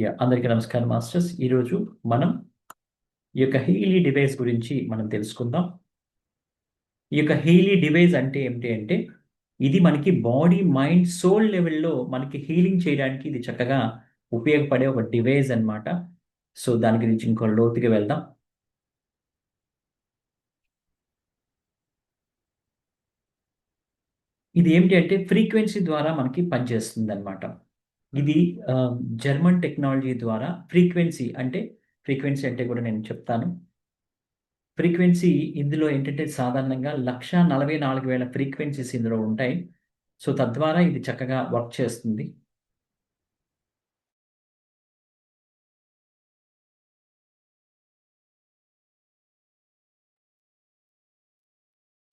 Yeah అందరికీ నమస్కారం masters. ఈరోజు మనం ఈ యొక్క హీలీ డివైస్ గురించి మనం తెలుసుకుందాం. ఈ యొక్క హీలీ డివైస్ అంటే ఏమిటి అంటే ఇది మనకి బాడీ మైండ్ సోల్ లెవెల్లో మనకి హీలింగ్ చేయడానికి ఇది చక్కగా ఉపయోగపడే ఒక డివైస్ అన్నమాట. సో దాని గురించి ఇంకో లోతుగా వెళ్దాం. ఇది ఏమిటి అంటే ఫ్రీక్వెన్సీ ద్వారా మనకి పనిచేస్తుంది అనమాట ఇది జర్మన్ టెక్నాలజీ ద్వారా ఫ్రీక్వెన్సీ అంటే ఫ్రీక్వెన్సీ అంటే కూడా నేను చెప్తాను. ఫ్రీక్వెన్సీ ఇందులో ఏంటంటే సాధారణంగా లక్ష నలభై నాలుగు వేల ఫ్రీక్వెన్సీస్ ఇందులో ఉంటాయి. సో తద్వారా ఇది చక్కగా వర్క్ చేస్తుంది.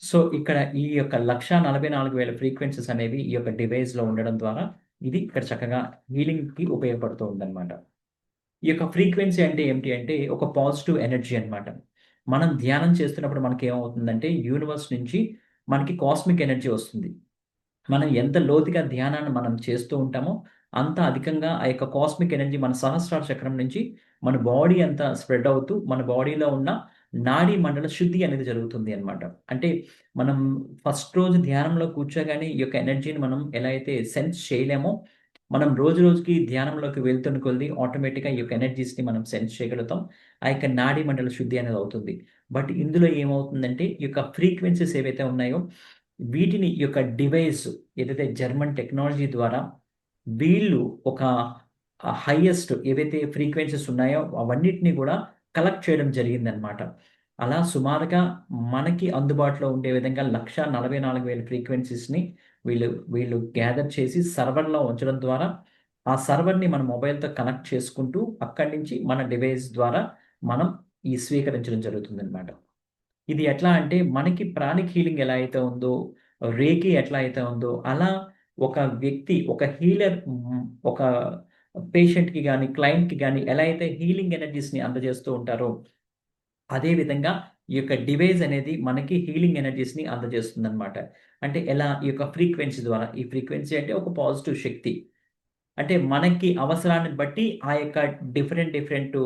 సో ఇక్కడ ఈ యొక్క లక్ష నలభై నాలుగు వేల ఫ్రీక్వెన్సీస్ అనేవి ఈ యొక్క డివైస్లో ఉండడం ద్వారా ఇది ఇక్కడ చక్కగా హీలింగ్కి ఉపయోగపడుతూ ఉందన్నమాట. ఈ యొక్క ఫ్రీక్వెన్సీ అంటే ఏమిటి అంటే ఒక పాజిటివ్ ఎనర్జీ అన్నమాట. మనం ధ్యానం చేస్తున్నప్పుడు మనకి ఏమవుతుందంటే యూనివర్స్ నుంచి మనకి కాస్మిక్ ఎనర్జీ వస్తుంది. మనం ఎంత లోతుగా ధ్యానాన్ని మనం చేస్తూ ఉంటామో అంత అధికంగా ఆ యొక్క కాస్మిక్ ఎనర్జీ మన సహస్రార చక్రం నుంచి మన బాడీ అంతా స్ప్రెడ్ అవుతూ మన బాడీలో ఉన్న నాడీ మండల శుద్ధి అనేది జరుగుతుంది అన్నమాట. అంటే మనం ఫస్ట్ రోజు ధ్యానంలో కూర్చోగానే ఈ యొక్క ఎనర్జీని మనం ఎలా అయితే సెన్స్ చేయలేమో మనం రోజు రోజుకి ధ్యానంలోకి వెళ్తున్న కొద్ది ఆటోమేటిక్గా ఈ యొక్క ఎనర్జీస్ని మనం సెన్స్ చేయగలుగుతాం. ఆ యొక్క నాడీ మండల శుద్ధి అనేది అవుతుంది. బట్ ఇందులో ఏమవుతుందంటే ఈ యొక్క ఫ్రీక్వెన్సీస్ ఏవైతే ఉన్నాయో వీటిని ఈ యొక్క డివైస్ ఏదైతే జర్మన్ టెక్నాలజీ ద్వారా వీళ్ళు ఒక హైయెస్ట్ ఏవైతే ఫ్రీక్వెన్సీస్ ఉన్నాయో అవన్నిటిని కూడా కలెక్ట్ చేయడం జరిగిందనమాట అలా సుమారుగా మనకి అందుబాటులో ఉండే విధంగా లక్ష నలభై నాలుగు వేల ఫ్రీక్వెన్సీస్ని వీళ్ళు వీళ్ళు గ్యాదర్ చేసి సర్వర్లో ఉంచడం ద్వారా ఆ సర్వర్ని మన మొబైల్తో కనెక్ట్ చేసుకుంటూ అక్కడి నుంచి మన డివైస్ ద్వారా మనం ఈ స్వీకరించడం జరుగుతుంది అనమాట ఇది ఎట్లా అంటే మనకి ప్రాణిక్ హీలింగ్ ఎలా అయితే ఉందో రేకి ఎట్లా అయితే ఉందో అలా ఒక వ్యక్తి ఒక హీలర్ ఒక పేషెంట్కి కానీ క్లయింట్కి కానీ ఎలా అయితే హీలింగ్ ఎనర్జీస్ని అందజేస్తూ ఉంటారో అదే విధంగా ఈ యొక్క డివైజ్ అనేది మనకి హీలింగ్ ఎనర్జీస్ని అందజేస్తుంది అనమాట అంటే ఎలా? ఈ యొక్క ఫ్రీక్వెన్సీ ద్వారా. ఈ ఫ్రీక్వెన్సీ అంటే ఒక పాజిటివ్ శక్తి. అంటే మనకి అవసరాన్ని బట్టి ఆ యొక్క డిఫరెంట్ డిఫరెంట్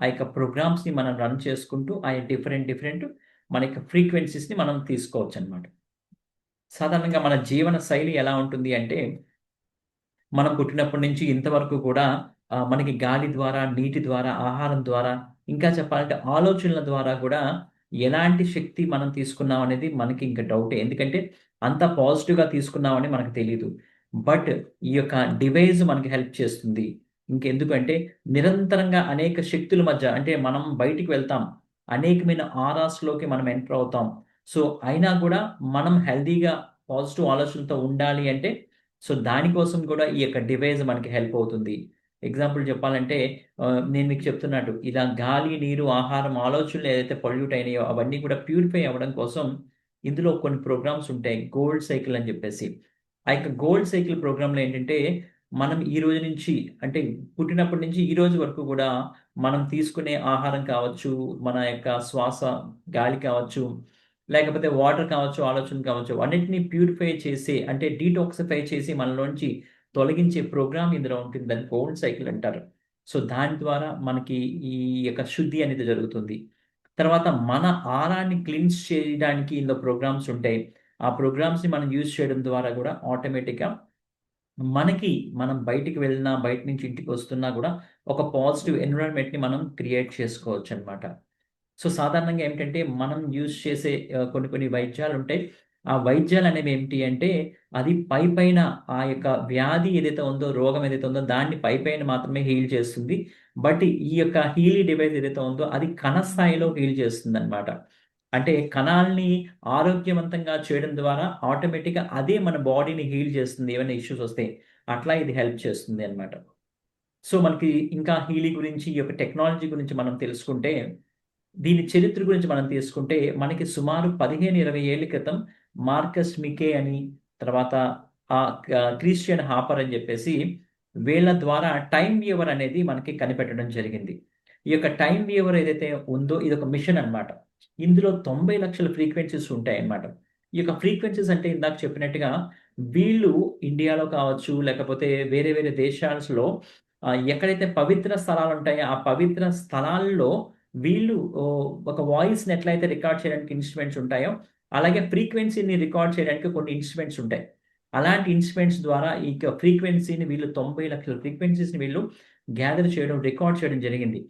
ఆ యొక్క ప్రోగ్రామ్స్ని మనం రన్ చేసుకుంటూ ఆ డిఫరెంట్ డిఫరెంట్ మన యొక్క ఫ్రీక్వెన్సీస్ని మనం తీసుకోవచ్చు అనమాట సాధారణంగా మన జీవన శైలి ఎలా ఉంటుంది అంటే మనం పుట్టినప్పటి నుంచి ఇంతవరకు కూడా మనకి గాలి ద్వారా నీటి ద్వారా ఆహారం ద్వారా ఇంకా చెప్పాలంటే ఆలోచనల ద్వారా కూడా ఎలాంటి శక్తి మనం తీసుకున్నాం అనేది మనకి ఇంకా డౌటే. ఎందుకంటే అంత పాజిటివ్గా తీసుకున్నామని మనకు తెలియదు బట్ ఈ యొక్క డివైజ్ మనకి హెల్ప్ చేస్తుంది. ఇంకెందుకంటే నిరంతరంగా అనేక శక్తుల మధ్య అంటే మనం బయటికి వెళ్తాం. అనేకమైన ఆరాస్లోకి మనం ఎంటర్ అవుతాం. సో అయినా కూడా మనం హెల్దీగా పాజిటివ్ ఆలోచనలతో ఉండాలి అంటే సో దానికోసం కూడా ఈ యొక్క డివైస్ మనకి హెల్ప్ అవుతుంది. ఎగ్జాంపుల్ చెప్పాలంటే నేను మీకు చెప్తున్నట్టు ఇలా గాలి నీరు ఆహారం ఆలోచనలు ఏదైతే పొల్యూట్ అయినాయో అవన్నీ కూడా ప్యూరిఫై అవ్వడం కోసం ఇందులో కొన్ని ప్రోగ్రామ్స్ ఉంటాయి. గోల్డ్ సైకిల్ అని చెప్పేసి. ఆ యొక్క గోల్డ్ సైకిల్ ప్రోగ్రాంలో ఏంటంటే మనం ఈ రోజు నుంచి అంటే పుట్టినప్పటి నుంచి ఈ రోజు వరకు కూడా మనం తీసుకునే ఆహారం కావచ్చు మన యొక్క శ్వాస గాలి కావచ్చు లేకపోతే వాటర్ కావచ్చు ఆలోచన కావచ్చు అన్నింటిని ప్యూరిఫై చేసి అంటే డీటాక్సిఫై చేసి మనలోంచి తొలగించే ప్రోగ్రామ్ ఇందులో ఉంటుంది. దాన్ని గోల్డ్ సైకిల్ అంటారు. సో దాని ద్వారా మనకి ఈ యొక్క శుద్ధి అనేది జరుగుతుంది. తర్వాత మన ఆరాన్ని క్లీన్స్ చేయడానికి ఇందులో ప్రోగ్రామ్స్ ఉంటాయి. ఆ ప్రోగ్రామ్స్ని మనం యూజ్ చేయడం ద్వారా కూడా ఆటోమేటిక్గా మనకి మనం బయటికి వెళ్ళినా బయట నుంచి ఇంటికి వస్తున్నా కూడా ఒక పాజిటివ్ ఎన్విరాన్మెంట్ని మనం క్రియేట్ చేసుకోవచ్చు అనమాట సో సాధారణంగా ఏమిటంటే మనం యూజ్ చేసే కొన్ని కొన్ని వైద్యాలు ఉంటాయి. ఆ వైద్యాలు అనేవి ఏమిటి అంటే అది పై పైన ఆ యొక్క వ్యాధి ఏదైతే ఉందో రోగం ఏదైతే ఉందో దాన్ని పై పైన మాత్రమే హీల్ చేస్తుంది. బట్ ఈ యొక్క హీలీ డివైస్ ఏదైతే ఉందో అది కణ స్థాయిలో హీల్ చేస్తుంది అనమాట అంటే కణాలని ఆరోగ్యవంతంగా చేయడం ద్వారా ఆటోమేటిక్గా అదే మన బాడీని హీల్ చేస్తుంది. ఏమైనా ఇష్యూస్ వస్తే అట్లా ఇది హెల్ప్ చేస్తుంది అనమాట సో మనకి ఇంకా హీలీ గురించి ఈ యొక్క టెక్నాలజీ గురించి మనం తెలుసుకుంటే దీని చరిత్ర గురించి మనం తీసుకుంటే మనకి సుమారు పదిహేను ఇరవై ఏళ్ళ క్రితం మార్కస్ మికే అని తర్వాత ఆ క్రిస్టియన్ హాపర్ అని చెప్పేసి వీళ్ళ ద్వారా టైం వ్యూవర్ అనేది మనకి కనిపెట్టడం జరిగింది. ఈ యొక్క టైం వ్యూవర్ ఏదైతే ఉందో ఇది ఒక మిషన్ అన్నమాట. ఇందులో తొంభై లక్షల ఫ్రీక్వెన్సీస్ ఉంటాయి అన్నమాట. ఈ యొక్క ఫ్రీక్వెన్సీస్ అంటే ఇందాక చెప్పినట్టుగా వీళ్ళు ఇండియాలో కావచ్చు లేకపోతే వేరే వేరే దేశాలలో ఎక్కడైతే పవిత్ర స్థలాలు ఉంటాయో ఆ పవిత్ర స్థలాల్లో వీళ్ళు ఒక వాయిస్‌ని ఎట్లయితే రికార్డ్ చేయడానికి ఇన్‌స్ట్రుమెంట్స్ ఉంటాయో, అలాగే ఫ్రీక్వెన్సీని రికార్డ్ చేయడానికి కొన్ని ఇన్‌స్ట్రుమెంట్స్ ఉంటాయి. అలాంటి ఇన్‌స్ట్రుమెంట్స్ ద్వారా ఈ ఫ్రీక్వెన్సీని వీళ్ళు తొంభై లక్షల ఫ్రీక్వెన్సీస్‌ని వీళ్ళు గ్యాదర్ చేయడం, రికార్డ్ చేయడం జరిగింది.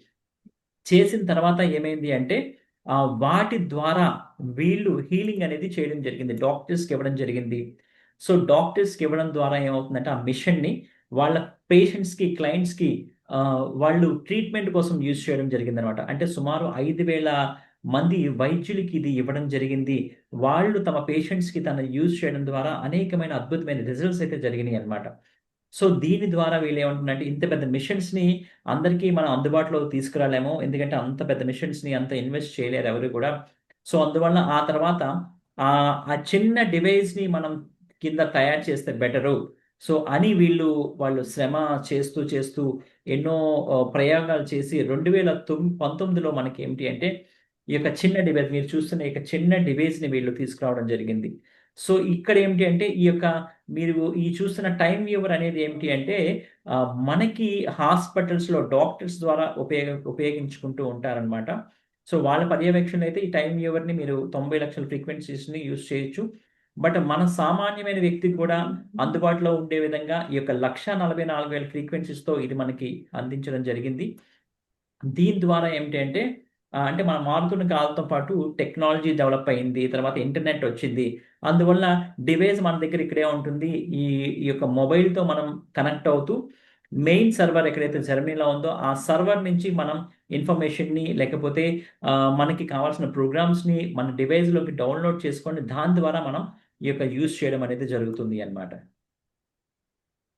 చేసిన తర్వాత ఏమైంది అంటే వాటి ద్వారా వీళ్ళు హీలింగ్ అనేది చేయడం జరిగింది. డాక్టర్స్‌కి ఇవ్వడం జరిగింది. సో, డాక్టర్స్‌కి ఇవ్వడం ద్వారా ఏమవుతుందంటే, ఆ మిషన్‌ని వాళ్ళ పేషెంట్స్‌కి, క్లయింట్స్‌కి వాళ్ళు ట్రీట్మెంట్ కోసం యూజ్ చేయడం జరిగిందనమాట. అంటే సుమారు ఐదు వేల మంది వైద్యులకి ఇది ఇవ్వడం జరిగింది. వాళ్ళు తమ పేషెంట్స్‌కి తన యూజ్ చేయడం ద్వారా అనేకమైన అద్భుతమైన రిజల్ట్స్ అయితే జరిగినాయి అనమాట సో, దీని ద్వారా వీళ్ళు ఏమంటున్నారంటే ఇంత పెద్ద మిషన్స్‌ని అందరికీ మనం అందుబాటులో తీసుకురాలేమో ఎందుకంటే అంత పెద్ద మిషన్స్‌ని అంత ఇన్వెస్ట్ చేయలేరు ఎవరు కూడా. సో, అందువల్ల ఆ తర్వాత ఆ చిన్న డివైస్‌ని మనం కింద తయారు చేస్తే బెటరు. సో, అని వీళ్ళు వాళ్ళు శ్రమ చేస్తూ, చేస్తూ ఎన్నో ప్రయోగాలు చేసి రెండు వేల తొమ్మి పంతొమ్మిదిలో మనకి ఏమిటి అంటే, ఈ యొక్క చిన్న డివైస్ మీరు చూస్తున్న ఈ యొక్క చిన్న డివైస్‌ని వీళ్ళు తీసుకురావడం జరిగింది. సో, ఇక్కడ ఏమిటి అంటే, ఈ యొక్క మీరు ఈ చూస్తున్న టైం వ్యూవర్ అనేది ఏమిటి అంటే, మనకి హాస్పిటల్స్‌లో డాక్టర్స్ ద్వారా ఉపయోగ ఉపయోగించుకుంటూ ఉంటారనమాట. సో, వాళ్ళ పర్యవేక్షణ అయితే ఈ టైం వ్యూవర్‌ని మీరు తొంభై లక్షల ఫ్రీక్వెన్సీస్‌ని యూజ్ చేయొచ్చు. బట్ మన సామాన్యమైన వ్యక్తికి కూడా అందుబాటులో ఉండే విధంగా ఈ యొక్క 1,44,000 ఫ్రీక్వెన్సీస్‌తో ఇది మనకి అందించడం జరిగింది. దీని ద్వారా ఏమిటంటే అంటే అంటే మనం మారుతున్న కాలంతో పాటు టెక్నాలజీ డెవలప్ అయింది. తర్వాత ఇంటర్నెట్ వచ్చింది. అందువల్ల డివైస్ మన దగ్గర ఇక్కడే ఉంటుంది. ఈ ఈ యొక్క మొబైల్‌తో మనం కనెక్ట్ అవుతూ మెయిన్ సర్వర్ ఎక్కడైతే జర్మనీలో ఉందో, ఆ సర్వర్ నుంచి మనం ఇన్ఫర్మేషన్‌ని లేకపోతే మనకి కావాల్సిన ప్రోగ్రామ్స్‌ని మన డివైస్‌లోకి డౌన్‌లోడ్ చేసుకొని దాని ద్వారా మనం ఈ యొక్క యూజ్ చేయడం అనేది జరుగుతుంది అన్నమాట.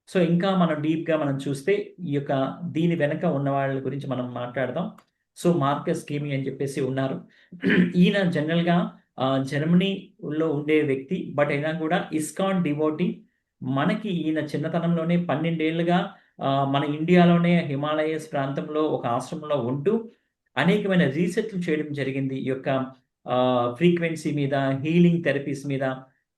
సో, ఇంకా మనం డీప్‌గా మనం చూస్తే ఈ యొక్క దీని వెనక ఉన్న వాళ్ళ గురించి మనం మాట్లాడదాం. సో, మార్కస్ కేమి అని చెప్పేసి ఉన్నారు. ఈయన జనరల్‌గా జర్మనీలో ఉండే వ్యక్తి. బట్ అయినా కూడా ఇస్కాన్ డివోటీ. మనకి ఈయన చిన్నతనంలోనే పన్నెండేళ్ళుగా మన ఇండియాలోనే హిమాలయస్ ప్రాంతంలో ఒక ఆశ్రమంలో ఉంటూ అనేకమైన రీసెర్చ్‌లు చేయడం జరిగింది. ఈ యొక్క ఫ్రీక్వెన్సీ మీద, హీలింగ్ థెరపీస్ మీద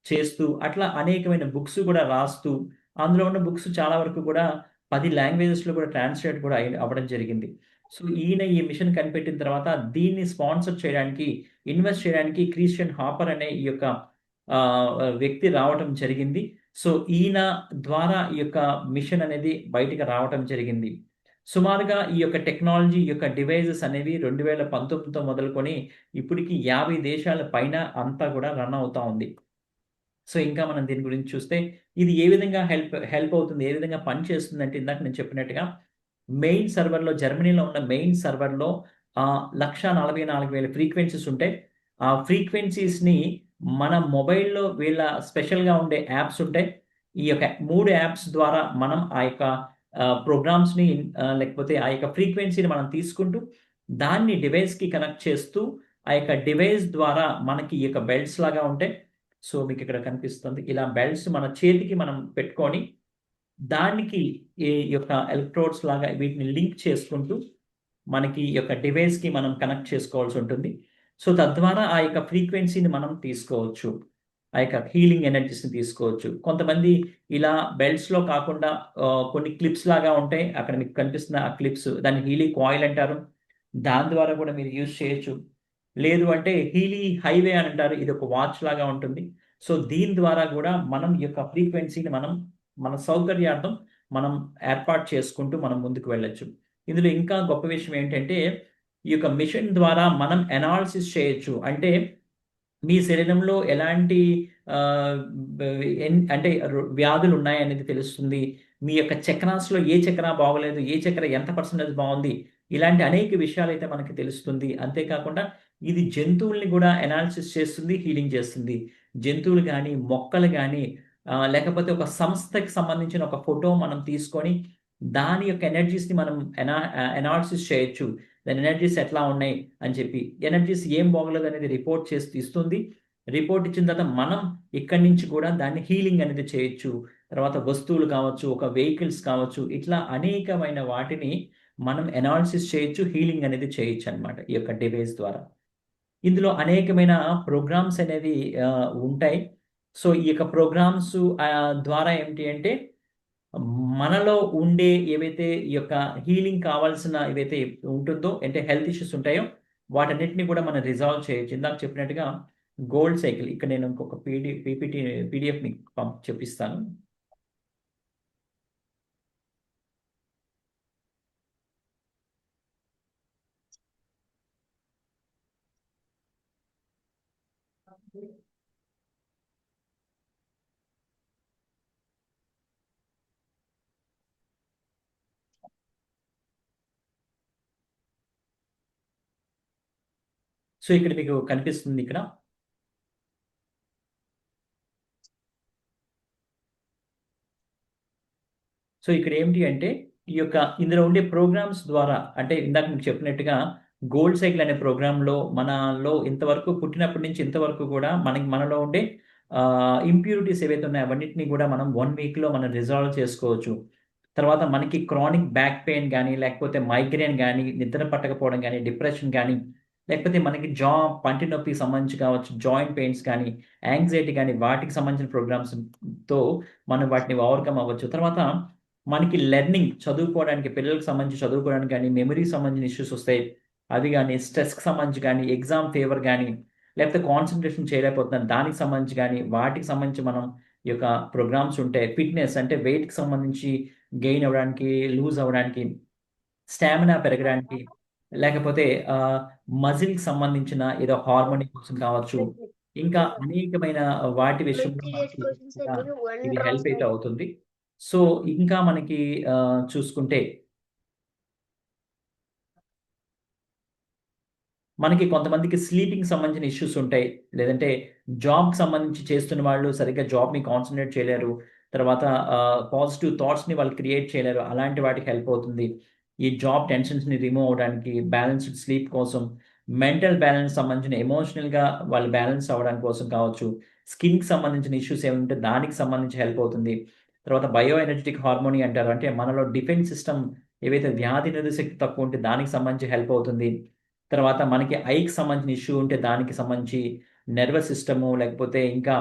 చేస్తూ అట్లా అనేకమైన బుక్స్ కూడా రాస్తూ అందులో ఉన్న బుక్స్ చాలా వరకు కూడా పది లాంగ్వేజెస్‌లో కూడా ట్రాన్స్‌లేట్ కూడా అయి అవ్వడం జరిగింది. సో, ఈయన ఈ మిషన్ కనిపెట్టిన తర్వాత దీన్ని స్పాన్సర్ చేయడానికి, ఇన్వెస్ట్ చేయడానికి క్రిస్టియన్ హాపర్ అనే ఈ యొక్క వ్యక్తి రావటం జరిగింది. సో, ఈయన ద్వారా ఈ యొక్క మిషన్ అనేది బయటికి రావటం జరిగింది. సుమారుగా ఈ యొక్క టెక్నాలజీ, యొక్క డివైజెస్ అనేవి 2019తో మొదలుకొని ఇప్పటికి 50 దేశాల పైన అంతా కూడా రన్ అవుతా ఉంది. సో, ఇంకా మనం దీని గురించి చూస్తే ఇది ఏ విధంగా హెల్ప్ హెల్ప్ అవుతుంది, ఏ విధంగా పనిచేస్తుందంటే ఇందాక నేను చెప్పినట్టుగా మెయిన్ సర్వర్‌లో జర్మనీలో ఉన్న మెయిన్ సర్వర్‌లో లక్షా నలభై నాలుగు వేల ఫ్రీక్వెన్సీస్ ఉంటాయి. ఆ ఫ్రీక్వెన్సీస్‌ని మన మొబైల్‌లో వీళ్ళ స్పెషల్‌గా ఉండే యాప్స్ ఉంటాయి. ఈ యొక్క మూడు యాప్స్ ద్వారా మనం ఆ యొక్క ప్రోగ్రామ్స్‌ని లేకపోతే ఆ యొక్క ఫ్రీక్వెన్సీని మనం తీసుకుంటూ దాన్ని డివైస్‌కి కనెక్ట్ చేస్తూ ఆ యొక్క డివైస్ ద్వారా మనకి ఈ యొక్క బెల్ట్స్ లాగా ఉంటాయి. సో, మీకు ఇక్కడ కనిపిస్తుంది. ఇలా బెల్ట్స్ మన చేతికి మనం పెట్టుకొని దానికి ఈ యొక్క ఎలక్ట్రోడ్స్ లాగా వీటిని లింక్ చేసుకుంటూ మనకి ఈ యొక్క డివైస్‌కి మనం కనెక్ట్ చేసుకోవాల్సి ఉంటుంది. సో, తద్వారా ఆ యొక్క ఫ్రీక్వెన్సీని మనం తీసుకోవచ్చు. ఆ యొక్క హీలింగ్ ఎనర్జీస్‌ని తీసుకోవచ్చు. కొంతమంది ఇలా బెల్ట్స్‌లో కాకుండా కొన్ని క్లిప్స్ లాగా ఉంటాయి. అక్కడ మీకు కనిపిస్తున్న ఆ క్లిప్స్ దాన్ని హీలీ కాయిల్ అంటారు. దాని ద్వారా కూడా మీరు యూజ్ చేయొచ్చు. లేదు అంటే హీలీ హైవే అని అంటారు. ఇది ఒక వాచ్ లాగా ఉంటుంది. సో, దీని ద్వారా కూడా మనం ఈ యొక్క ఫ్రీక్వెన్సీని మనం మన సౌకర్యార్థం మనం ఏర్పాటు చేసుకుంటూ మనం ముందుకు వెళ్ళొచ్చు. ఇందులో ఇంకా గొప్ప విషయం ఏంటంటే ఈ యొక్క మిషన్ ద్వారా మనం అనాలిసిస్ చేయొచ్చు. అంటే మీ శరీరంలో ఎలాంటి ఎన్ అంటే వ్యాధులు ఉన్నాయనేది తెలుస్తుంది. మీ యొక్క చక్రాస్‌లో ఏ చక్ర బాగోలేదు, ఏ చక్ర ఎంత పర్సెంటేజ్ బాగుంది ఇలాంటి అనేక విషయాలు అయితే మనకి తెలుస్తుంది. అంతేకాకుండా ఇది జంతువుల్ని కూడా అనాలిసిస్ చేస్తుంది, హీలింగ్ చేస్తుంది. జంతువులు కానీ మొక్కలు కానీ లేకపోతే ఒక సంస్థకి సంబంధించిన ఒక ఫోటో మనం తీసుకొని దాని యొక్క ఎనర్జీస్‌ని మనం ఎనా ఆహ్, అనాలిసిస్ చేయొచ్చు. దాని ఎనర్జీస్ ఎట్లా ఉన్నాయి అని చెప్పి. ఎనర్జీస్ ఏం బాగోలేదు అనేది రిపోర్ట్ చేసి ఇస్తుంది. రిపోర్ట్ ఇచ్చిన తర్వాత మనం ఇక్కడి నుంచి కూడా దాన్ని హీలింగ్ అనేది చేయొచ్చు. తర్వాత వస్తువులు కావచ్చు, ఒక వెహికల్స్ కావచ్చు. ఇట్లా అనేకమైన వాటిని మనం ఎనాలిసిస్ చేయొచ్చు. హీలింగ్ అనేది చేయొచ్చు అనమాట ఈ యొక్క డివైస్ ద్వారా. ఇందులో అనేకమైన ప్రోగ్రామ్స్ అనేవి ఉంటాయి. సో, ఈ యొక్క ప్రోగ్రామ్స్ ద్వారా ఏమిటి అంటే మనలో ఉండే ఏవైతే ఈ యొక్క హీలింగ్ కావాల్సిన ఏవైతే ఉంటుందో అంటే హెల్త్ ఇష్యూస్ ఉంటాయో వాటన్నిటిని కూడా మనం రిజాల్వ్ చేయొచ్చు ఇందాక చెప్పినట్టుగా గోల్డ్ సైకిల్ ఇక్కడ నేను ఇంకొక పీడి పీపీటీ పీడిఎఫ్ మీకు పంప్ చెప్పిస్తాను. సో ఇక్కడ మీకు కనిపిస్తుంది ఇక్కడ. సో ఇక్కడ ఏమిటి అంటే ఈ యొక్క ఇందులో ఉండే ప్రోగ్రామ్స్ ద్వారా అంటే ఇందాక మీకు చెప్పినట్టుగా గోల్డ్ సైకిల్ అనే ప్రోగ్రాంలో మనలో ఇంతవరకు పుట్టినప్పటి నుంచి ఇంతవరకు కూడా మనకి మనలో ఉండే ఇంప్యూరిటీస్ ఏవైతే ఉన్నాయో అవన్నింటినీ కూడా మనం వన్ వీక్లో మనం రిజాల్వ్ చేసుకోవచ్చు. తర్వాత మనకి క్రానిక్ బ్యాక్ పెయిన్ కానీ లేకపోతే మైగ్రేన్ కానీ నిద్ర పట్టకపోవడం కానీ డిప్రెషన్ కానీ లేకపోతే మనకి జా పంటి నొప్పికి సంబంధించి కావచ్చు జాయింట్ పెయిన్స్ కానీ యాంగ్జైటీ కానీ వాటికి సంబంధించిన ప్రోగ్రామ్స్తో మనం వాటిని ఓవర్కమ్ అవ్వచ్చు. తర్వాత మనకి లెర్నింగ్ చదువుకోవడానికి పిల్లలకు సంబంధించి చదువుకోవడానికి కానీ మెమరీకి సంబంధించిన ఇష్యూస్ వస్తాయి అవి కానీ స్ట్రెస్కి సంబంధించి కానీ ఎగ్జామ్ ఫేవర్ కానీ లేకపోతే కాన్సన్ట్రేషన్ చేయలేకపోతున్నాం దానికి సంబంధించి కానీ వాటికి సంబంధించి మనం ఈ యొక్క ప్రోగ్రామ్స్ ఉంటాయి ఫిట్నెస్ అంటే వెయిట్కి సంబంధించి గెయిన్ అవ్వడానికి లూజ్ అవ్వడానికి స్టామినా పెరగడానికి లేకపోతే మజిల్కి సంబంధించిన ఏదో హార్మోని కోసం కావచ్చు ఇంకా అనేకమైన వాటి విషయంలో ఇది హెల్ప్ అయితే అవుతుంది. సో ఇంకా మనకి చూసుకుంటే మనకి కొంతమందికి స్లీపింగ్ సంబంధించిన ఇష్యూస్ ఉంటాయి. లేదంటే జాబ్కి సంబంధించి చేస్తున్న వాళ్ళు సరిగ్గా జాబ్ని కాన్సన్ట్రేట్ చేయలేరు. తర్వాత పాజిటివ్ థాట్స్ని వాళ్ళు క్రియేట్ చేయలేరు. అలాంటి వాటికి హెల్ప్ అవుతుంది. ఈ జాబ్ టెన్షన్స్ని రిమూవ్ అవడానికి బ్యాలెన్స్డ్ స్లీప్ కోసం మెంటల్ బ్యాలెన్స్ సంబంధించిన ఎమోషనల్గా వాళ్ళు బ్యాలెన్స్ అవ్వడానికి కోసం కావచ్చు స్కిన్కి సంబంధించిన ఇష్యూస్ ఏమంటే దానికి సంబంధించి హెల్ప్ అవుతుంది. తర్వాత బయో ఎనర్జెటిక్ హార్మోనీ అంటారు. అంటే మనలో డిఫెన్స్ సిస్టమ్ ఏవైతే వ్యాధి నిరోధక శక్తి తక్కువ ఉంటే దానికి సంబంధించి హెల్ప్ అవుతుంది. తర్వాత మనకి ఐకి సంబంధించిన ఇష్యూ ఉంటే దానికి సంబంధించి నర్వస్ సిస్టము లేకపోతే ఇంకా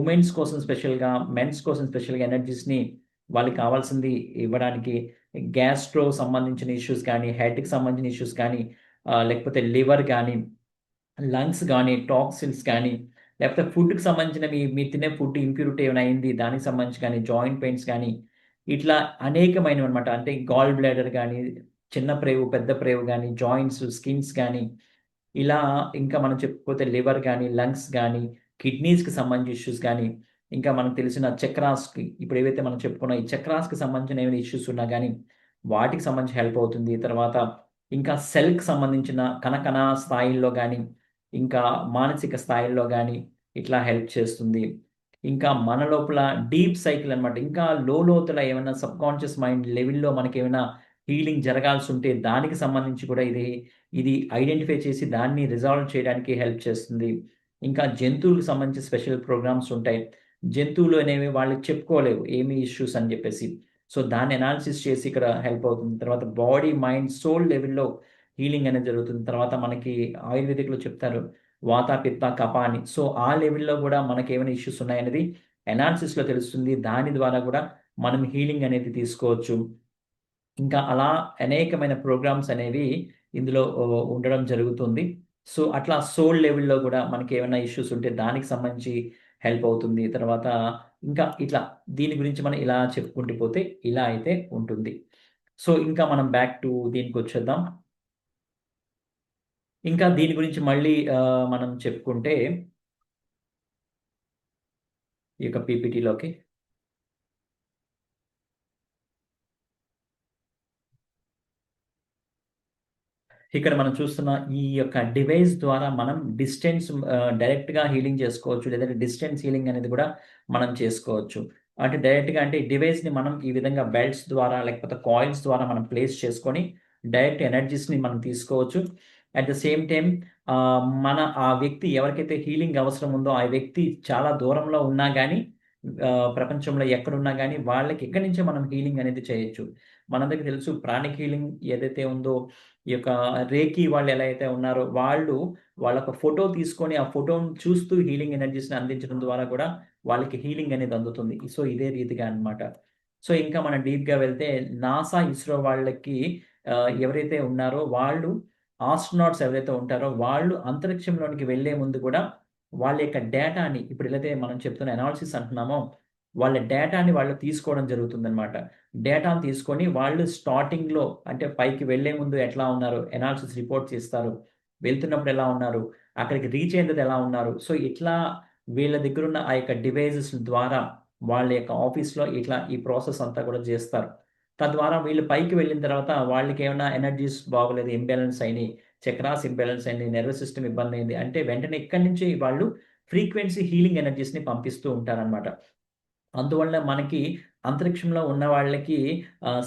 ఉమెన్స్ కోసం స్పెషల్గా మెన్స్ కోసం స్పెషల్గా ఎనర్జీస్ని వాళ్ళకి కావాల్సింది ఇవ్వడానికి గ్యాస్ట్రో సంబంధించిన ఇష్యూస్ కానీ హెడ్కి సంబంధించిన ఇష్యూస్ కానీ లేకపోతే లివర్ కానీ లంగ్స్ కానీ టాక్సిల్స్ కానీ లేకపోతే ఫుడ్కి సంబంధించిన మీ మీరు తినే ఫుడ్ ఇంప్యూరిటీ ఏమైనా అయింది దానికి సంబంధించి కానీ జాయింట్ పెయిన్స్ కానీ ఇట్లా అనేకమైనవి అనమాట అంటే గాల్ బ్లాడర్ కానీ చిన్న ప్రేవు పెద్ద ప్రేవు కానీ జాయింట్స్ స్కిన్స్ కానీ ఇలా ఇంకా మనం చెప్పుకోతే లివర్ కానీ లంగ్స్ కానీ కిడ్నీస్కి సంబంధించిన ఇష్యూస్ కానీ ఇంకా మనకు తెలిసిన చక్రాస్కి ఇప్పుడు ఏవైతే మనం చెప్పుకున్నా ఈ చక్రాస్కి సంబంధించిన ఏమైనా ఇష్యూస్ ఉన్నా కానీ వాటికి సంబంధించి హెల్ప్ అవుతుంది. తర్వాత ఇంకా సెల్కి సంబంధించిన కనకన స్థాయిల్లో కానీ ఇంకా మానసిక స్థాయిల్లో కానీ ఇట్లా హెల్ప్ చేస్తుంది. ఇంకా మన లోపల డీప్ సైకిల్ అనమాట ఇంకా లో లోతుల ఏమైనా సబ్ కాన్షియస్ మైండ్ లెవెల్లో మనకి ఏమైనా హీలింగ్ జరగాల్సి ఉంటే దానికి సంబంధించి కూడా ఇది ఇది ఐడెంటిఫై చేసి దాన్ని రిజాల్వ్ చేయడానికి హెల్ప్ చేస్తుంది. ఇంకా జంతువులకు సంబంధించి స్పెషల్ ప్రోగ్రామ్స్ ఉంటాయి. జంతువులు అనేవి వాళ్ళకి చెప్పుకోలేవు. ఏమి ఇష్యూస్ అని చెప్పేసి. సో దాన్ని అనాలిసిస్ చేసి ఇక్కడ హెల్ప్ అవుతుంది. తర్వాత బాడీ మైండ్ సోల్ లెవెల్లో హీలింగ్ అనేది జరుగుతుంది. తర్వాత మనకి ఆయుర్వేదిక్లో చెప్తారు వాత పిత్త కప అని. సో ఆ లెవెల్లో కూడా మనకి ఏమైనా ఇష్యూస్ ఉన్నాయనేది అనాలిసిస్లో తెలుస్తుంది. దాని ద్వారా కూడా మనం హీలింగ్ అనేది తీసుకోవచ్చు. ఇంకా అలా అనేకమైన ప్రోగ్రామ్స్ అనేవి ఇందులో ఉండడం జరుగుతుంది. సో అట్లా సోల్ లెవెల్లో కూడా మనకి ఏమైనా ఇష్యూస్ ఉంటే దానికి సంబంధించి హెల్ప్ అవుతుంది. తర్వాత ఇంకా ఇట్లా దీని గురించి మనం ఇలా చెప్పుకుంటూ పోతే ఇలా అయితే ఉంటుంది. సో ఇంకా మనం బ్యాక్ టు దీనికి వచ్చేద్దాం. ఇంకా దీని గురించి మళ్ళీ మనం చెప్పుకుంటే ఈ యొక్క పీపీటీలోకి ఇక్కడ మనం చూస్తున్న ఈ యొక్క డివైస్ ద్వారా మనం డిస్టెన్స్ డైరెక్ట్గా హీలింగ్ చేసుకోవచ్చు లేదంటే డిస్టెన్స్ హీలింగ్ అనేది కూడా మనం చేసుకోవచ్చు. అంటే డైరెక్ట్గా అంటే డివైస్ని మనం ఈ విధంగా బెల్ట్స్ ద్వారా లేకపోతే కాయిల్స్ ద్వారా మనం ప్లేస్ చేసుకొని డైరెక్ట్ ఎనర్జీస్ని మనం తీసుకోవచ్చు. అట్ ద సేమ్ టైం మన ఆ వ్యక్తి ఎవరికైతే హీలింగ్ అవసరం ఉందో ఆ వ్యక్తి చాలా దూరంలో ఉన్నా కానీ ప్రపంచంలో ఎక్కడున్నా కానీ వాళ్ళకి ఎక్కడి నుంచే మనం హీలింగ్ అనేది చేయొచ్చు. మన దగ్గర తెలుసు ప్రాణిక్ హీలింగ్ ఏదైతే ఉందో ఈ యొక్క రేకి వాళ్ళు ఎలా అయితే ఉన్నారో వాళ్ళు వాళ్ళ ఫోటో తీసుకొని ఆ ఫోటోని చూస్తూ హీలింగ్ ఎనర్జీస్ని అందించడం ద్వారా కూడా వాళ్ళకి హీలింగ్ అనేది అందుతుంది. సో ఇదే రీతిగా అనమాట సో ఇంకా మనం డీప్గా వెళ్తే నాసా ఇస్రో వాళ్ళకి ఎవరైతే ఉన్నారో వాళ్ళు ఆస్ట్రోనాట్స్ ఎవరైతే ఉంటారో వాళ్ళు అంతరిక్షంలోనికి వెళ్ళే ముందు కూడా వాళ్ళ యొక్క డేటాని ఇప్పుడు ఏదైతే మనం చెప్తున్న అనాలిసిస్ అంటున్నామో వాళ్ళ డేటాని వాళ్ళు తీసుకోవడం జరుగుతుందనమాట డేటాను తీసుకొని వాళ్ళు స్టార్టింగ్లో అంటే పైకి వెళ్ళే ముందు ఎట్లా ఉన్నారు? అనాలిసిస్ రిపోర్ట్స్ ఇస్తారు వెళ్తున్నప్పుడు ఎలా ఉన్నారు? అక్కడికి రీచ్ అయినది ఎలా ఉన్నారు? సో ఇట్లా వీళ్ళ దగ్గర ఉన్న ఆ యొక్క డివైజెస్ ద్వారా వాళ్ళ యొక్క ఆఫీస్లో ఇట్లా ఈ ప్రాసెస్ అంతా కూడా చేస్తారు. తద్వారా వీళ్ళు పైకి వెళ్ళిన తర్వాత వాళ్ళకి ఏమైనా ఎనర్జీస్ బాగోలేదు ఇంబ్యాలెన్స్ అయినాయి చక్రాస్ ఇంబ్యాలెన్స్ అయింది నర్వస్ సిస్టమ్ ఇబ్బంది అయింది. అంటే వెంటనే ఇక్కడి నుంచి వాళ్ళు ఫ్రీక్వెన్సీ హీలింగ్ ఎనర్జీస్ని పంపిస్తూ ఉంటారనమాట అందువల్ల మనకి అంతరిక్షంలో ఉన్న వాళ్ళకి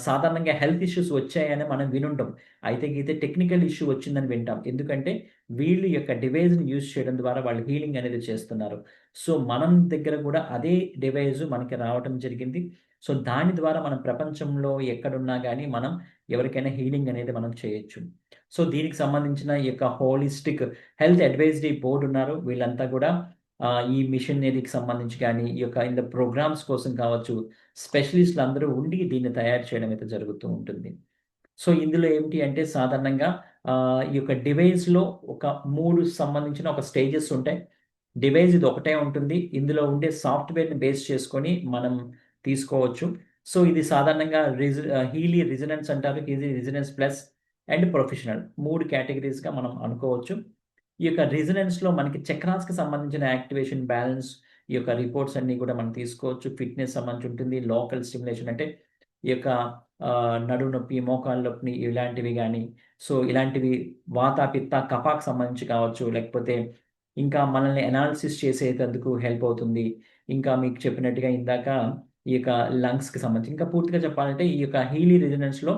సాధారణంగా హెల్త్ ఇష్యూస్ వచ్చాయని మనం వినుంటాం. అయితే గీతే టెక్నికల్ ఇష్యూ వచ్చిందని వింటాం. ఎందుకంటే వీళ్ళు యొక్క డివైజ్ని యూజ్ చేయడం ద్వారా వాళ్ళు హీలింగ్ అనేది చేస్తున్నారు. సో మనం దగ్గర కూడా అదే డివైజ్ మనకి రావటం జరిగింది. సో దాని ద్వారా మనం ప్రపంచంలో ఎక్కడున్నా కానీ మనం ఎవరికైనా హీలింగ్ అనేది మనం చేయొచ్చు. సో దీనికి సంబంధించిన ఈ యొక్క హోలిస్టిక్ హెల్త్ అడ్వైజరీ బోర్డు ఉన్నారు. వీళ్ళంతా కూడా ఈ మిషన్ ఏదికి సంబంధించి కానీ ఈ యొక్క ఇంత ప్రోగ్రామ్స్ కోసం కావచ్చు స్పెషలిస్టులు అందరూ ఉండి దీన్ని తయారు చేయడం అయితే జరుగుతూ ఉంటుంది. సో ఇందులో ఏమిటి అంటే సాధారణంగా ఈ యొక్క డివైస్లో ఒక మూడు సంబంధించిన ఒక స్టేజెస్ ఉంటాయి. డివైస్ ఇది ఒకటే ఉంటుంది. ఇందులో ఉండే సాఫ్ట్వేర్ని బేస్ చేసుకొని మనం తీసుకోవచ్చు. సో ఇది సాధారణంగా రిజ హీలీ రిజనెన్స్ అంటారు Healy resonance plus and professional మూడు కేటగిరీస్గా మనం అనుకోవచ్చు. ఈ యొక్క రిజనెన్స్లో మనకి చక్రాస్కి సంబంధించిన యాక్టివేషన్ బ్యాలెన్స్ ఈ యొక్క రిపోర్ట్స్ అన్నీ కూడా మనం తీసుకోవచ్చు. ఫిట్నెస్ సంబంధించి ఉంటుంది లోకల్ స్టిమ్యులేషన్ అంటే ఈ యొక్క నడు నొప్పి మోకాళ్ళ నొప్పి ఇలాంటివి కానీ సో ఇలాంటివి వాత పిత్త కపాకు సంబంధించి కావచ్చు. లేకపోతే ఇంకా మనల్ని అనాలిసిస్ చేసేటందుకు హెల్ప్ అవుతుంది. ఇంకా మీకు చెప్పినట్టుగా ఇందాక ఈ యొక్క లంగ్స్కి సంబంధించి. ఇంకా పూర్తిగా చెప్పాలంటే ఈ యొక్క హీలీ రెజిడెన్స్లో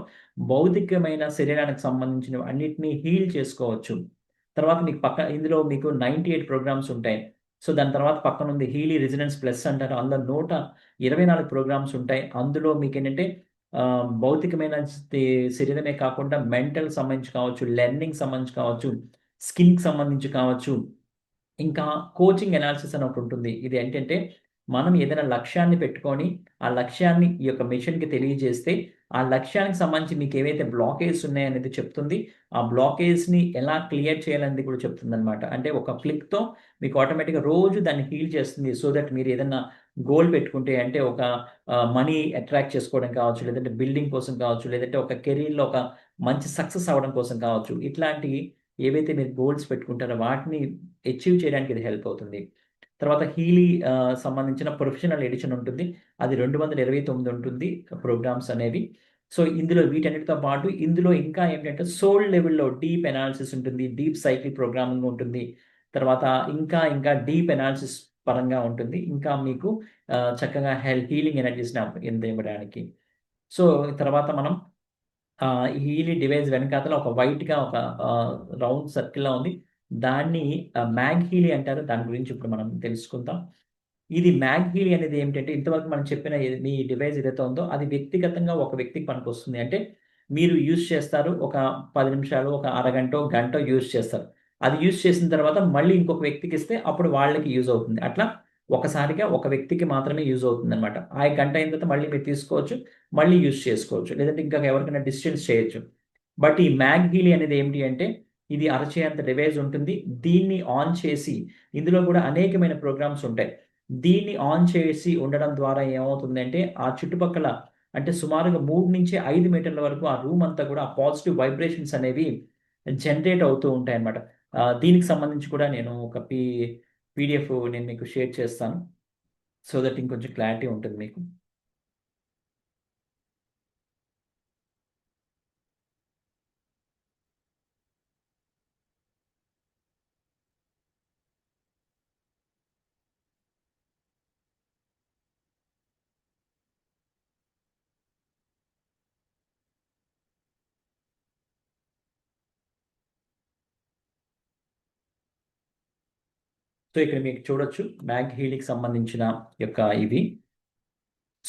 భౌతికమైన శరీరానికి సంబంధించిన అన్నిటినీ హీల్ చేసుకోవచ్చు. తర్వాత మీకు పక్క ఇందులో మీకు నైంటీ ఎయిట్ ప్రోగ్రామ్స్ ఉంటాయి. సో దాని తర్వాత పక్కన ఉంది హీలీ రెసిడెన్స్ ప్లస్ అంటారు. అందులో నూట ఇరవై నాలుగు ప్రోగ్రామ్స్ ఉంటాయి. అందులో మీకు ఏంటంటే భౌతికమైన శరీరమే కాకుండా మెంటల్ సంబంధించి కావచ్చు లెర్నింగ్ సంబంధించి కావచ్చు స్కిన్కి సంబంధించి కావచ్చు. ఇంకా కోచింగ్ ఎనాలిసిస్ అని ఒకటి ఉంటుంది. ఇది ఏంటంటే మనం ఏదైనా లక్ష్యాన్ని పెట్టుకొని ఆ లక్ష్యాన్ని ఈ యొక్క మిషన్కి తెలియజేస్తే ఆ లక్ష్యానికి సంబంధించి మీకు ఏవైతే బ్లాకేజ్ ఉన్నాయనేది చెప్తుంది ఆ బ్లాకేజ్ని ఎలా క్లియర్ చేయాలనేది కూడా చెప్తుంది అనమాట అంటే ఒక క్లిక్తో మీకు ఆటోమేటిక్గా రోజు దాన్ని హీల్ చేస్తుంది. సో దట్ మీరు ఏదైనా గోల్ పెట్టుకుంటే అంటే ఒక మనీ అట్రాక్ట్ చేసుకోవడం కావచ్చు లేదంటే బిల్డింగ్ కోసం కావచ్చు లేదంటే ఒక కెరీర్లో ఒక మంచి సక్సెస్ అవ్వడం కోసం కావచ్చు. ఇట్లాంటి ఏవైతే మీరు గోల్స్ పెట్టుకుంటారో వాటిని అచీవ్ చేయడానికి ఇది హెల్ప్ అవుతుంది. తర్వాత హీలీ సంబంధించిన ప్రొఫెషనల్ ఎడిషన్ ఉంటుంది. అది రెండు వందల ఇరవై తొమ్మిది ఉంటుంది ప్రోగ్రామ్స్ అనేవి. సో ఇందులో వీటన్నిటితో పాటు ఇందులో ఇంకా ఏంటంటే సోల్ లెవెల్లో డీప్ ఎనాలిసిస్ ఉంటుంది డీప్ సైకిల్ ప్రోగ్రామింగ్ ఉంటుంది. తర్వాత ఇంకా ఇంకా డీప్ ఎనాలిసిస్ పరంగా ఉంటుంది. ఇంకా మీకు చక్కగా హెల్ హీలింగ్ ఎనర్జీస్ని ఇవ్వడానికి సో తర్వాత మనం హీలీ డివైస్ వెనకాతల ఒక వైట్గా ఒక రౌండ్ సర్కిల్లా ఉంది. దాన్ని మ్యాగ్హీలీ అంటారు. దాని గురించి ఇప్పుడు మనం తెలుసుకుందాం. ఇది మ్యాగ్హీలీ అనేది ఏమిటంటే ఇంతవరకు మనం చెప్పిన మీ డివైస్ ఏదైతే ఉందో అది వ్యక్తిగతంగా ఒక వ్యక్తికి పనికి వస్తుంది అంటే మీరు యూజ్ చేస్తారు ఒక పది నిమిషాలు ఒక అరగంట గంట యూజ్ చేస్తారు. అది యూజ్ చేసిన తర్వాత మళ్ళీ ఇంకొక వ్యక్తికి ఇస్తే అప్పుడు వాళ్ళకి యూజ్ అవుతుంది. అట్లా ఒకసారిగా ఒక వ్యక్తికి మాత్రమే యూజ్ అవుతుంది అనమాట ఆ గంట అయిన తర్వాత మళ్ళీ మీరు తీసుకోవచ్చు మళ్ళీ యూజ్ చేసుకోవచ్చు. లేదంటే ఇంకా ఎవరికైనా డిస్టెన్స్ చేయొచ్చు. బట్ ఈ మ్యాగ్ హీలీ అనేది ఏమిటి అంటే ఇది అరచేయంత డివైజ్ ఉంటుంది. దీన్ని ఆన్ చేసి ఇందులో కూడా అనేకమైన ప్రోగ్రామ్స్ ఉంటాయి. దీన్ని ఆన్ చేసి ఉండడం ద్వారా ఏమవుతుందంటే ఆ చుట్టుపక్కల అంటే సుమారుగా మూడు నుంచి ఐదు మీటర్ల వరకు ఆ రూమ్ అంతా కూడా ఆ పాజిటివ్ వైబ్రేషన్స్ అనేవి జనరేట్ అవుతూ ఉంటాయి అన్నమాట దీనికి సంబంధించి కూడా నేను ఒక పీ పీడిఎఫ్ నేను మీకు షేర్ చేస్తాను. సో దట్ ఇంకొంచెం క్లారిటీ ఉంటుంది మీకు. సో ఇక్కడ మీకు చూడొచ్చు మ్యాగ్ హీలికి సంబంధించిన యొక్క ఇవి.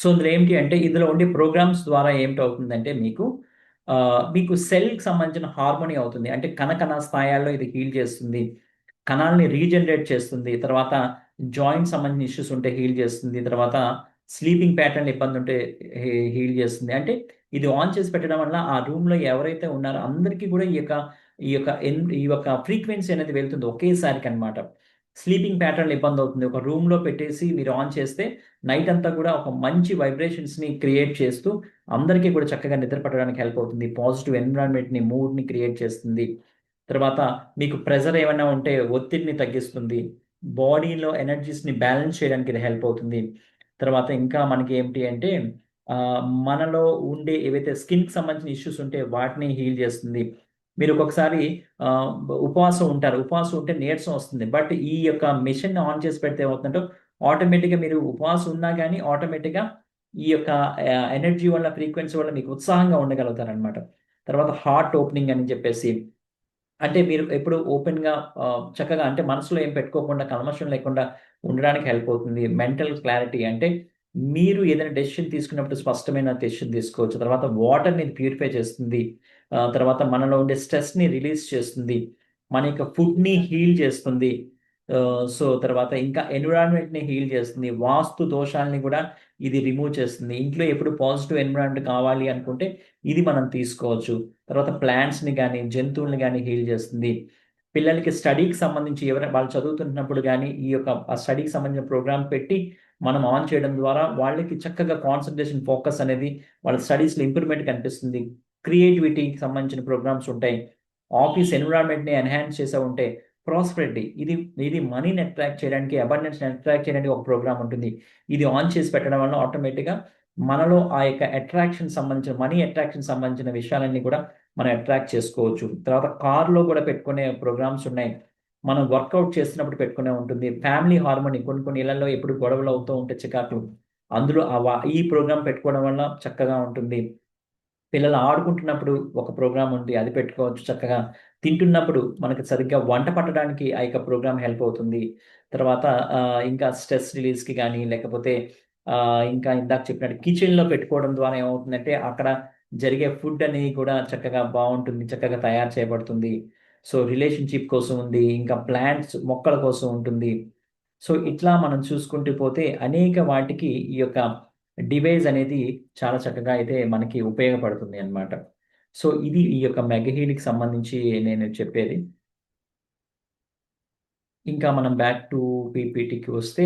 సో ఇందులో ఏంటి అంటే ఇందులో ఉండే ప్రోగ్రామ్స్ ద్వారా ఏమిటి అవుతుందంటే మీకు మీకు సెల్కి సంబంధించిన హార్మోనీ అవుతుంది. అంటే కణ కణ స్థాయిల్లో ఇది హీల్ చేస్తుంది. కణాలని రీజనరేట్ చేస్తుంది. తర్వాత జాయింట్ సంబంధించిన ఇష్యూస్ ఉంటే హీల్ చేస్తుంది. తర్వాత స్లీపింగ్ ప్యాటర్న్ ఇబ్బంది ఉంటే హీల్ చేస్తుంది. అంటే ఇది ఆన్ చేసి పెట్టడం వల్ల ఆ రూమ్లో ఎవరైతే ఉన్నారో అందరికీ కూడా ఈ యొక్క ఈ యొక్క ఈ యొక్క ఫ్రీక్వెన్సీ అనేది వెళ్తుంది ఒకేసారికి అనమాట స్లీపింగ్ ప్యాటర్న్ ఇబ్బంది అవుతుంది. ఒక రూమ్లో పెట్టేసి మీరు ఆన్ చేస్తే నైట్ అంతా కూడా ఒక మంచి వైబ్రేషన్స్ని క్రియేట్ చేస్తూ అందరికీ కూడా చక్కగా నిద్రపట్టడానికి హెల్ప్ అవుతుంది. పాజిటివ్ ఎన్విరాన్మెంట్ని మూడ్ని క్రియేట్ చేస్తుంది. తర్వాత మీకు ప్రెజర్ ఏమైనా ఉంటే ఒత్తిడిని తగ్గిస్తుంది. బాడీలో ఎనర్జీస్ని బ్యాలెన్స్ చేయడానికి ఇది హెల్ప్ అవుతుంది. తర్వాత ఇంకా మనకి ఏమిటి అంటే మనలో ఉండే ఏవైతే స్కిన్కి సంబంధించిన ఇష్యూస్ ఉంటే వాటిని హీల్ చేస్తుంది. మీరు ఒక్కొక్కసారి ఉపవాసం ఉంటారు. ఉపవాసం ఉంటే నీరసం వస్తుంది. బట్ ఈ యొక్క మిషన్ ఆన్ చేసి పెడితే ఏమవుతుందంటే ఆటోమేటిక్గా మీరు ఉపవాసం ఉన్నా కానీ ఆటోమేటిక్గా ఈ యొక్క ఎనర్జీ వల్ల ఫ్రీక్వెన్సీ వల్ల మీకు ఉత్సాహంగా ఉండగలుగుతారు అనమాట తర్వాత హార్ట్ ఓపెనింగ్ అని చెప్పేసి అంటే మీరు ఎప్పుడు ఓపెన్గా చక్కగా అంటే మనసులో ఏం పెట్టుకోకుండా కల్మషం లేకుండా ఉండడానికి హెల్ప్ అవుతుంది. మెంటల్ క్లారిటీ అంటే మీరు ఏదైనా డెసిషన్ తీసుకున్నప్పుడు స్పష్టమైన డెసిషన్ తీసుకోవచ్చు. తర్వాత వాటర్ని ప్యూరిఫై చేస్తుంది. తర్వాత మనలో ఉండే స్ట్రెస్ని రిలీజ్ చేస్తుంది. మన యొక్క ఫుడ్ని హీల్ చేస్తుంది. సో తర్వాత ఇంకా ఎన్విరాన్మెంట్ని హీల్ చేస్తుంది. వాస్తు దోషాలని కూడా ఇది రిమూవ్ చేస్తుంది. ఇంట్లో ఎప్పుడు పాజిటివ్ ఎన్విరాన్మెంట్ కావాలి అనుకుంటే ఇది మనం తీసుకోవచ్చు. తర్వాత ప్లాంట్స్ని కానీ జంతువుల్ని కానీ హీల్ చేస్తుంది. పిల్లలకి స్టడీకి సంబంధించి ఎవరైనా వాళ్ళు చదువుతున్నప్పుడు కానీ ఈ యొక్క స్టడీకి సంబంధించిన ప్రోగ్రామ్ పెట్టి మనం ఆన్ చేయడం ద్వారా వాళ్ళకి చక్కగా కాన్సన్ట్రేషన్ ఫోకస్ అనేది వాళ్ళ స్టడీస్లో ఇంప్రూవ్మెంట్ కనిపిస్తుంది. క్రియేటివిటీకి సంబంధించిన ప్రోగ్రామ్స్ ఉంటాయి. ఆఫీస్ ఎన్విరాన్మెంట్ని ఎన్హాన్స్ చేసే ఉంటే ప్రాస్పరిటీ ఇది ఇది మనీని అట్రాక్ట్ చేయడానికి అబండెన్స్ని అట్రాక్ట్ చేయడానికి ఒక ప్రోగ్రామ్ ఉంటుంది. ఇది ఆన్ చేసి పెట్టడం వల్ల ఆటోమేటిక్గా మనలో ఆ యొక్క అట్రాక్షన్ సంబంధించిన మనీ అట్రాక్షన్ సంబంధించిన విషయాలన్నీ కూడా మనం అట్రాక్ట్ చేసుకోవచ్చు. తర్వాత కార్లో కూడా పెట్టుకునే ప్రోగ్రామ్స్ ఉన్నాయి. మనం వర్కౌట్ చేస్తున్నప్పుడు పెట్టుకునే ఉంటుంది. ఫ్యామిలీ హార్మోని కొన్ని కొన్ని ఇళ్ళలో ఎప్పుడు గొడవలు అవుతూ ఉంటే చికాకులు. అందులో ఈ ప్రోగ్రామ్ పెట్టుకోవడం వల్ల చక్కగా ఉంటుంది. పిల్లలు ఆడుకుంటున్నప్పుడు ఒక ప్రోగ్రామ్ ఉంది అది పెట్టుకోవచ్చు చక్కగా. తింటున్నప్పుడు మనకి సరిగ్గా వంట పట్టడానికి ఆ యొక్క ప్రోగ్రామ్ హెల్ప్ అవుతుంది. తర్వాత ఇంకా స్ట్రెస్ రిలీజ్కి కానీ లేకపోతే ఇంకా ఇందాక చెప్పినట్టు కిచెన్లో పెట్టుకోవడం ద్వారా ఏమవుతుందంటే అక్కడ జరిగే ఫుడ్ అనేది కూడా చక్కగా బాగుంటుంది చక్కగా తయారు చేయబడుతుంది. సో రిలేషన్షిప్ కోసం ఉంది ఇంకా ప్లాంట్స్ మొక్కల కోసం ఉంటుంది. సో ఇట్లా మనం చూసుకుంటూ పోతే అనేక వాటికి ఈ యొక్క డివైజ్ అనేది చాలా చక్కగా అయితే మనకి ఉపయోగపడుతుంది అనమాట సో ఇది ఈ యొక్క మెగహీల్కి సంబంధించి నేను చెప్పేది. ఇంకా మనం బ్యాక్ టు పీపీటీకి వస్తే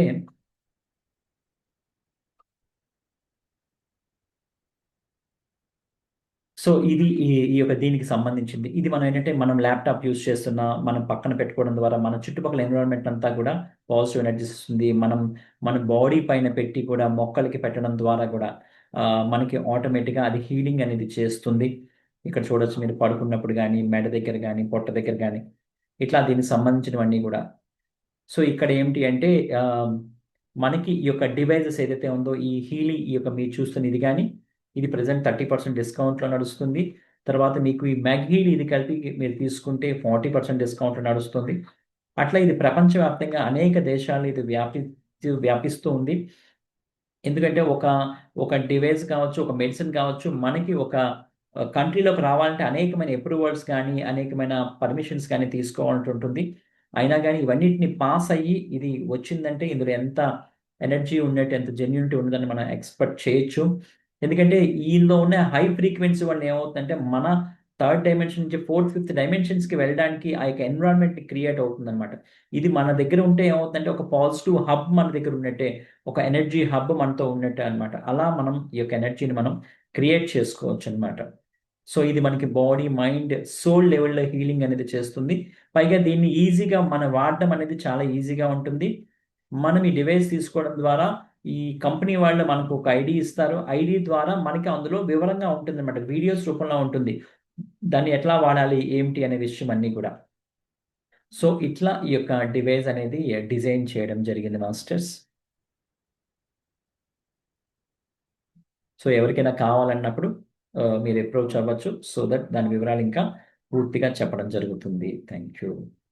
సో ఇది ఈ ఈ యొక్క దీనికి సంబంధించింది. ఇది మనం ఏంటంటే మనం ల్యాప్టాప్ యూస్ చేస్తున్న మనం పక్కన పెట్టుకోవడం ద్వారా మన చుట్టుపక్కల ఎన్విరాన్మెంట్ అంతా కూడా పాజిటివ్ ఎనర్జీస్ ఇస్తుంది. మనం మన బాడీ పైన పెట్టి కూడా మొక్కలకి పెట్టడం ద్వారా కూడా మనకి ఆటోమేటిక్గా అది హీలింగ్ అనేది చేస్తుంది. ఇక్కడ చూడొచ్చు మీరు పడుకున్నప్పుడు కానీ మెడ దగ్గర కానీ పొట్ట దగ్గర కానీ ఇట్లా దీనికి సంబంధించినవన్నీ కూడా. సో ఇక్కడ ఏమిటి అంటే మనకి ఈ యొక్క డివైజెస్ ఏదైతే ఉందో ఈ హీలింగ్ ఈ యొక్క మీరు చూస్తున్న ఇది కానీ ఇది ప్రజెంట్ థర్టీ పర్సెంట్ డిస్కౌంట్లో నడుస్తుంది. తర్వాత మీకు ఈ మ్యాగీలు ఇది కలిపి మీరు తీసుకుంటే ఫార్టీ పర్సెంట్ డిస్కౌంట్ నడుస్తుంది. అట్లా ఇది ప్రపంచవ్యాప్తంగా అనేక దేశాలు ఇది వ్యాపి వ్యాపిస్తూ ఉంది. ఎందుకంటే ఒక ఒక డివైస్ కావచ్చు ఒక మెడిసిన్ కావచ్చు మనకి ఒక కంట్రీలోకి రావాలంటే అనేకమైన అప్రూవల్స్ కానీ అనేకమైన పర్మిషన్స్ కానీ తీసుకోవాలంటూ ఉంటుంది. అయినా కానీ ఇవన్నిటిని పాస్ అయ్యి ఇది వచ్చిందంటే ఇందులో ఎంత ఎనర్జీ ఉన్నట్టు ఎంత జెన్యునిటీ ఉన్నదని మనం ఎక్స్పెక్ట్ చేయొచ్చు. ఎందుకంటే ఈలో ఉన్న హై ఫ్రీక్వెన్సీ వల్ల ఏమవుతుందంటే మన థర్డ్ డైమెన్షన్ నుంచి ఫోర్త్ ఫిఫ్త్ డైమెన్షన్స్కి వెళ్ళడానికి ఆ యొక్క ఎన్విరాన్మెంట్ క్రియేట్ అవుతుంది అనమాట ఇది మన దగ్గర ఉంటే ఏమవుతుందంటే ఒక పాజిటివ్ హబ్ మన దగ్గర ఉన్నట్టే ఒక ఎనర్జీ హబ్ మనతో ఉన్నట్టే అనమాట అలా మనం ఈ యొక్క ఎనర్జీని మనం క్రియేట్ చేసుకోవచ్చు అనమాట సో ఇది మనకి బాడీ మైండ్ సోల్ లెవెల్లో హీలింగ్ అనేది చేస్తుంది. పైగా దీన్ని ఈజీగా మనం వాడడం అనేది చాలా ఈజీగా ఉంటుంది. మనం ఈ డివైస్ తీసుకోవడం ద్వారా ఈ కంపెనీ వాళ్ళు మనకు ఒక ఐడి ఇస్తారు. ఐడి ద్వారా మనకి అందులో వివరంగా ఉంటుంది అనమాట వీడియోస్ రూపంలో ఉంటుంది. దాన్ని ఎట్లా వాడాలి? ఏమిటి అనే విషయం అన్నీ కూడా. సో ఇట్లా ఈ యొక్క డివైస్ అనేది డిజైన్ చేయడం జరిగింది మాస్టర్స్. సో ఎవరికైనా కావాలన్నప్పుడు మీరు అప్రోచ్ అవ్వచ్చు. సో దట్ దాని వివరాలు ఇంకా పూర్తిగా చెప్పడం జరుగుతుంది. Thank you.